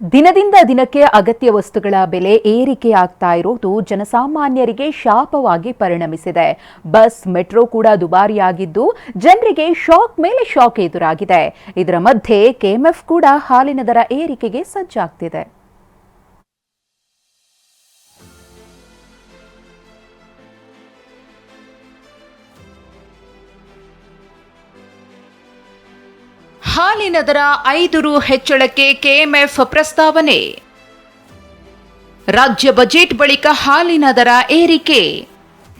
ದಿನದಿಂದ ದಿನಕ್ಕೆ ಅಗತ್ಯ ವಸ್ತುಗಳ ಬೆಲೆ ಏರಿಕೆ ಆಗ್ತಾ ಜನಸಾಮಾನ್ಯರಿಗೆ ಶಾಪವಾಗಿ ಪರಿಣಮಿಸಿದೆ. ಬಸ್, ಮೆಟ್ರೋ ಕೂಡ ದುಬಾರಿಯಾಗಿದ್ದು ಜನರಿಗೆ ಶಾಕ್ ಮೇಲೆ ಶಾಕ್ ಎದುರಾಗಿದೆ. ಇದರ ಮಧ್ಯೆ ಕೆಎಂಎಫ್ ಕೂಡ ಹಾಲಿನ ದರ ಏರಿಕೆಗೆ ಸಜ್ಜಾಗ್ತಿದೆ. ಹಾಲಿನ ದರ ಐದು ರು ಹೆಚ್ಚಳಕ್ಕೆ ಕೆಎಂಎಫ್ ಪ್ರಸ್ತಾವನೆ. ರಾಜ್ಯ ಬಜೆಟ್ ಬಳಿಕ ಹಾಲಿನ ದರ ಏರಿಕೆ.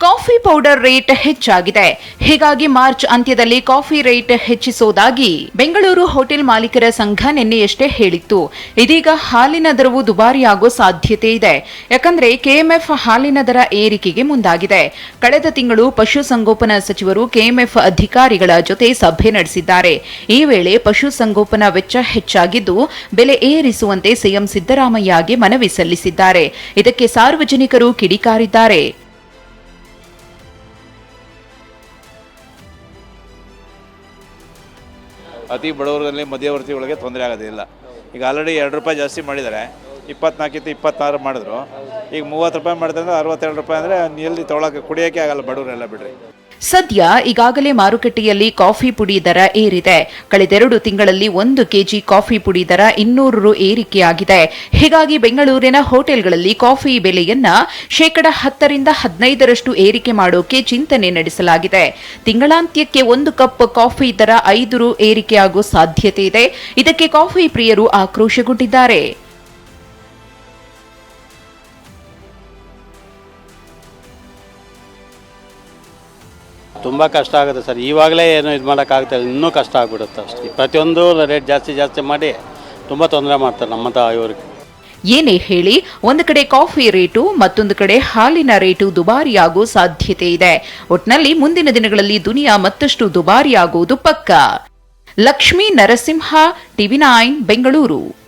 ಕಾಫಿ ಪೌಡರ್ ರೇಟ್ ಹೆಚ್ಚಾಗಿದೆ. ಹೀಗಾಗಿ ಮಾರ್ಚ್ ಅಂತ್ಯದಲ್ಲಿ ಕಾಫಿ ರೇಟ್ ಹೆಚ್ಚಿಸುವುದಾಗಿ ಬೆಂಗಳೂರು ಹೋಟೆಲ್ ಮಾಲೀಕರ ಸಂಘ ನಿನ್ನೆಯಷ್ಟೇ ಹೇಳಿತ್ತು. ಇದೀಗ ಹಾಲಿನ ದರವು ದುಬಾರಿಯಾಗೋ ಸಾಧ್ಯತೆ ಇದೆ. ಯಾಕಂದ್ರೆ ಕೆಎಂಎಫ್ ಹಾಲಿನ ದರ ಏರಿಕೆಗೆ ಮುಂದಾಗಿದೆ. ಕಳೆದ ತಿಂಗಳು ಪಶುಸಂಗೋಪನಾ ಸಚಿವರು ಕೆಎಂಎಫ್ ಅಧಿಕಾರಿಗಳ ಜೊತೆ ಸಭೆ ನಡೆಸಿದ್ದಾರೆ. ಈ ವೇಳೆ ಪಶುಸಂಗೋಪನಾ ವೆಚ್ಚ ಹೆಚ್ಚಾಗಿದ್ದು, ಬೆಲೆ ಏರಿಸುವಂತೆ ಸಿಎಂ ಸಿದ್ದರಾಮಯ್ಯಗೆ ಮನವಿ ಸಲ್ಲಿಸಿದ್ದಾರೆ. ಇದಕ್ಕೆ ಸಾರ್ವಜನಿಕರು ಕಿಡಿಕಾರಿದ್ದಾರೆ. ಅತಿ ಬಡವರಲ್ಲಿ ಮಧ್ಯವರ್ತಿಗಳಿಗೆ ತೊಂದರೆ ಆಗೋದಿಲ್ಲ ಈಗ ಆಲ್ರೆಡಿ ಎರಡು ರೂಪಾಯಿ ಜಾಸ್ತಿ ಮಾಡಿದ್ದಾರೆ ಇಪ್ಪತ್ನಾಲ್ಕಿತ್ತು ಇಪ್ಪತ್ತಾರು ಮಾಡಿದ್ರು. ಈಗ ಮೂವತ್ತು ರೂಪಾಯಿ ಮಾಡಿದ್ರೆ ಅರವತ್ತೆರಡು ರೂಪಾಯಿ ಅಂದರೆ ಎಲ್ಲಿ ತೊಗೊಳಕ್ಕೆ ಕುಡಿಯೋಕೆ ಆಗಲ್ಲ ಬಡವರೆಲ್ಲ ಬಿಡ್ರಿ. ಸದ್ಯ ಈಗಾಗಲೇ ಮಾರುಕಟ್ಟೆಯಲ್ಲಿ ಕಾಫಿ ಪುಡಿ ದರ ಏರಿದೆ. ಕಳೆದೆರಡು ತಿಂಗಳಲ್ಲಿ ಒಂದು ಕೆಜಿ ಕಾಫಿ ಪುಡಿ ದರ ಇನ್ನೂರು ರು ಏರಿಕೆಯಾಗಿದೆ. ಹೀಗಾಗಿ ಬೆಂಗಳೂರಿನ ಹೋಟೆಲ್ಗಳಲ್ಲಿ ಕಾಫಿ ಬೆಲೆಯನ್ನ ಶೇಕಡ ಹತ್ತರಿಂದ ಹದಿನೈದರಷ್ಟು ಏರಿಕೆ ಮಾಡೋಕೆ ಚಿಂತನೆ ನಡೆಸಲಾಗಿದೆ. ತಿಂಗಳಾಂತ್ಯಕ್ಕೆ ಒಂದು ಕಪ್ ಕಾಫಿ ದರ ಐದು ರು ಏರಿಕೆಯಾಗುವ ಸಾಧ್ಯತೆ ಇದೆ. ಇದಕ್ಕೆ ಕಾಫಿ ಪ್ರಿಯರು ಆಕ್ರೋಶಗೊಂಡಿದ್ದಾರೆ. ತುಂಬ ಕಷ್ಟ ಆಗುತ್ತೆ ಸರ್. ಇವಾಗಲೇ ಏನು ಇದು ಮಾಡೋಕ್ಕಾಗ್ತಾಯಿಲ್ಲ ಇನ್ನೂ ಕಷ್ಟ ಆಗ್ಬಿಡುತ್ತೆ ಅಷ್ಟೇ. ಪ್ರತಿಯೊಂದು ರೇಟ್ ಜಾಸ್ತಿ ಜಾಸ್ತಿ ಮಾಡಿ ತುಂಬ ತೊಂದರೆ ಮಾಡ್ತಾರೆ ನಮ್ಮಂಥ ಇವ್ರಿಗೆ. ಏನೇ ಹೇಳಿ, ಒಂದು ಕಡೆ ಕಾಫಿ ರೇಟು, ಮತ್ತೊಂದು ಕಡೆ ಹಾಲಿನ ರೇಟು ದುಬಾರಿಯಾಗುವ ಸಾಧ್ಯತೆ ಇದೆ. ಒಟ್ನಲ್ಲಿ ಮುಂದಿನ ದಿನಗಳಲ್ಲಿ ದುನಿಯಾ ಮತ್ತಷ್ಟು ದುಬಾರಿಯಾಗುವುದು ಪಕ್ಕ. Lakshmi Narasimha, TV nine, Bengaluru.